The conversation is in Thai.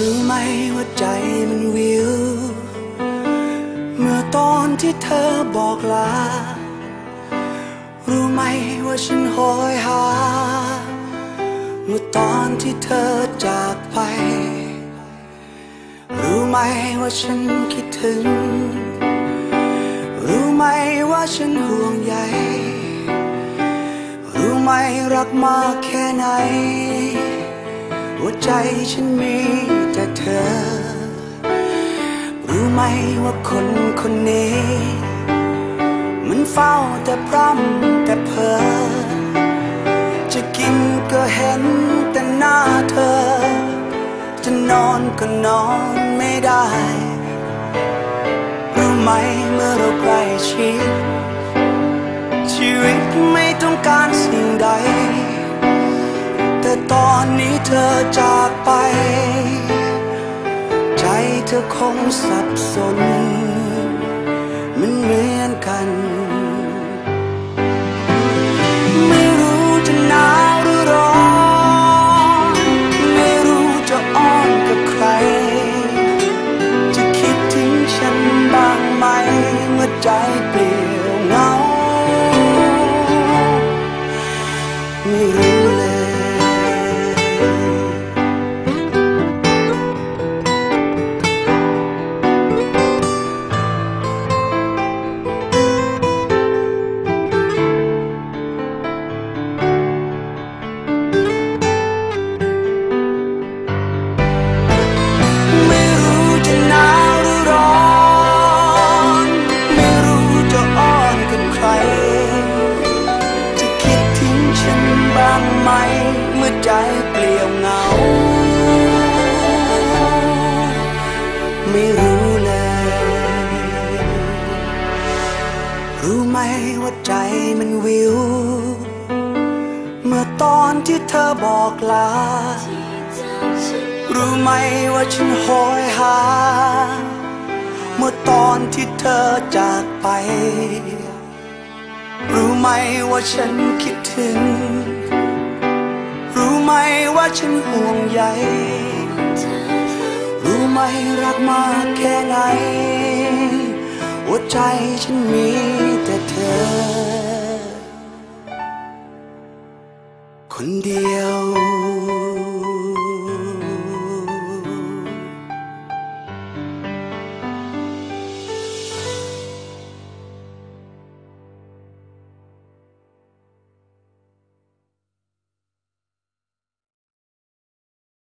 รู้ไหมว่าใจมันวิว เมื่อตอนที่เธอบอกลา รู้ไหมว่าฉันโหยหา เมื่อตอนที่เธอจากไป รู้ไหมว่าฉันคิดถึง รู้ไหมว่าฉันห่วงใย รู้ไหมรักมากแค่ไหน หัวใจฉันมีแต่เธอ รู้ไหมว่าคนคนนี้ มันเฝ้าแต่พร่ำแต่เพ้อจะกินก็เห็นแต่หน้าเธอ จะนอนก็นอนไม่ได้ รู้ไหมเมื่อเราใกล้ชิดชีวิตไม่ต้องการสิ่งใด แต่ตอนนี้เธอจากไป ใจเธอคงสับสน มันเหมือนกัน ไม่รู้จะหนาวหรือร้อนไม่รู้จะอ้อนกับใคร จะคิดถึงฉันบ้างไหมเมื่อใจเปลี่ยว มว่าใจมันวิว เมื่อตอนที่เธอบอกลา รู้ไหมว่าฉันโหยหา เมื่อตอนที่เธอจากไป รู้ไหมว่าฉันคิดถึง รู้ไหมว่าฉันห่วงใย รู้ไหมรักมากแค่ไหนหัวใจฉันมี คนเดียว